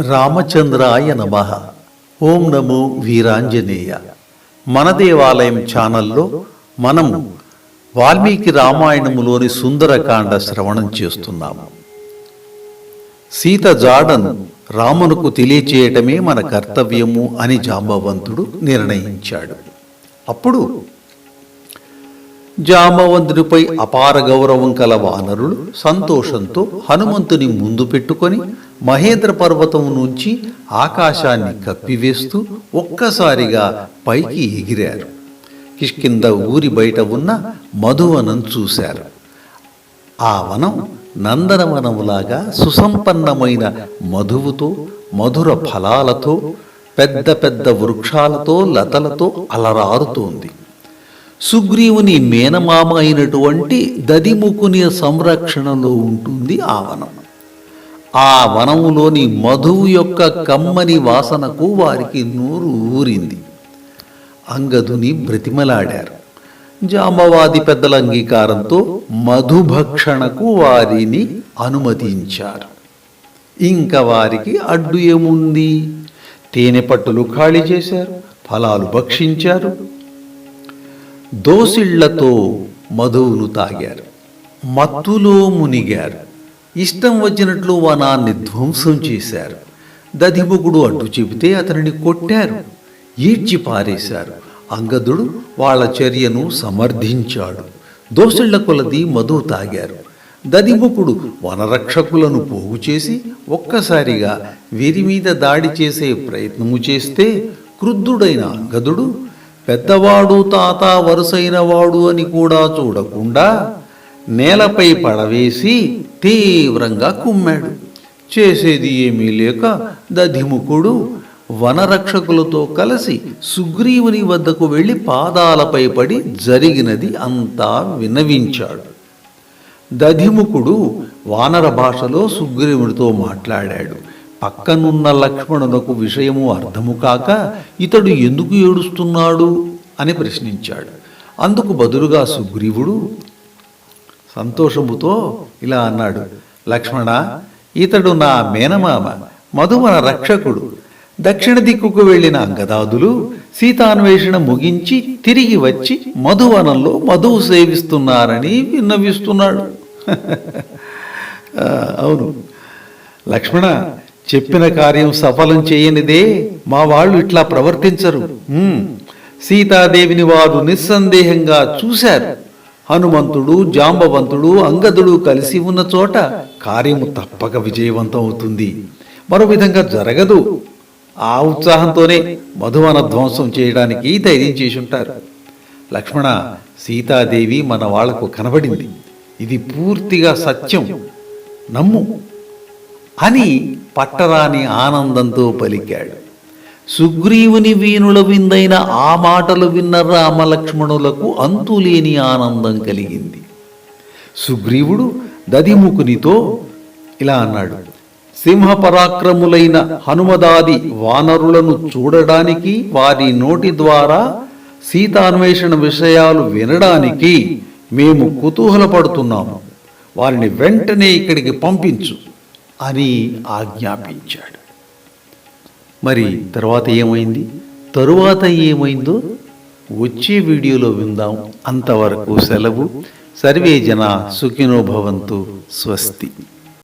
రామచంద్రాయ నమ. ఓం నమో వీరాంజనేయ. మన దేవాలయం ఛానల్లో మనం వాల్మీకి రామాయణములోని సుందరకాండ శ్రవణం చేస్తున్నాము. సీత జాడను రామునకు తెలియచేయటమే మన కర్తవ్యము అని జాంబవంతుడు నిర్ణయించాడు. అప్పుడు జాంబవంతుడిపై అపార గౌరవం కల వానరులు సంతోషంతో హనుమంతుని ముందు పెట్టుకొని మహేంద్ర పర్వతం నుంచి ఆకాశాన్ని కప్పివేస్తూ ఒక్కసారిగా పైకి ఎగిరారు. కిష్కింద ఊరి బయట ఉన్న మధువనం చూశారు. ఆ వనం నందనవనములాగా సుసంపన్నమైన మధువుతో మధుర ఫలాలతో పెద్ద పెద్ద వృక్షాలతో లతలతో అలరారుతోంది. సుగ్రీవుని మేనమామ అయినటువంటి దదిముకుని సంరక్షణలో ఉంటుంది ఆ వనం. ఆ వనములోని మధువు యొక్క కమ్మని వాసనకు వారికి నూరు ఊరింది. అంగదుని బ్రతిమలాడారు. జాంబవాది పెద్దల అంగీకారంతో మధుభక్షణకు వారిని అనుమతించారు. ఇంకా వారికి అడ్డు ఏముంది? తేనె పట్టులు ఖాళీ చేశారు ఫలాలు భక్షించారు. దోసిళ్ళతో మధువును తాగారు. మత్తులో మునిగారు. ఇష్టం వచ్చినట్లు వనాన్ని ధ్వంసం చేశారు. దధిముగుడు అడ్డు చెబితే అతనిని కొట్టారు. ఈడ్చి పారేశారు. అంగదుడు వాళ్ళ చర్యను సమర్థించాడు. దోషుళ్ళ కొలది మధు తాగారు. దదిముకుడు వనరక్షకులను పోగు చేసి ఒక్కసారిగా వీరి మీద దాడి చేసే ప్రయత్నము చేస్తే క్రుద్ధుడైన అంగదుడు పెద్దవాడు తాత వరుసైన వాడు అని కూడా చూడకుండా నేలపై పడవేసి తీవ్రంగా కుమ్మాడు. చేసేది ఏమీ లేక దధిముఖుడు వనరక్షకులతో కలిసి సుగ్రీవుని వద్దకు వెళ్ళి పాదాలపై పడి జరిగినది అంతా విన్నవించాడు దధిముఖుడు వానర భాషలో సుగ్రీవునితో మాట్లాడాడు. పక్కనున్న లక్ష్మణునకు విషయము అర్థము కాక ఇతడు ఎందుకు ఏడుస్తున్నాడు అని ప్రశ్నించాడు. అందుకు బదులుగా సుగ్రీవుడు సంతోషముతో ఇలా అన్నాడు. లక్ష్మణ ఇతడు నా మేనమామ మధువన రక్షకుడు. దక్షిణ దిక్కుకు వెళ్ళిన అంగదాదులు సీతాన్వేషణ ముగించి తిరిగి వచ్చి మధువనంలో మధువు సేవిస్తున్నారని విన్నవిస్తున్నాడు. అవును. లక్ష్మణ చెప్పిన కార్యం సఫలం చేయనిదే మా వాళ్ళు ఇట్లా ప్రవర్తించరు. సీతాదేవిని వారు నిస్సందేహంగా చూశారు. హనుమంతుడు జాంబవంతుడు అంగదుడు కలిసి ఉన్న చోట కార్యము తప్పక విజయవంతం అవుతుంది మరో విధంగా జరగదు. ఆ ఉత్సాహంతోనే మధువన ధ్వంసం చేయడానికి ధైర్యం చేసి ఉంటారు. లక్ష్మణ సీతాదేవి మన వాళ్ళకు కనబడింది. ఇది పూర్తిగా సత్యం. నమ్ము. అని పట్టరాని ఆనందంతో పలికాడు. సుగ్రీవుని వీణుల విందైన ఆ మాటలు విన్న రామలక్ష్మణులకు అంతులేని ఆనందం కలిగింది. సుగ్రీవుడు దదిముకునితో ఇలా అన్నాడు సింహ పరాక్రములైన హనుమదాది వానరులను చూడడానికి వారి నోటి ద్వారా సీతాన్వేషణ విషయాలు వినడానికి మేము కుతూహలపడుతున్నాము. వారిని వెంటనే ఇక్కడికి పంపించు అని ఆజ్ఞాపించాడు. మరి తర్వాత ఏమైంది? తరువాత ఏమైందో వచ్చే వీడియోలో విందాం. అంతవరకు సెలవు. సర్వే జన సుఖినో భవంతు స్వస్తి.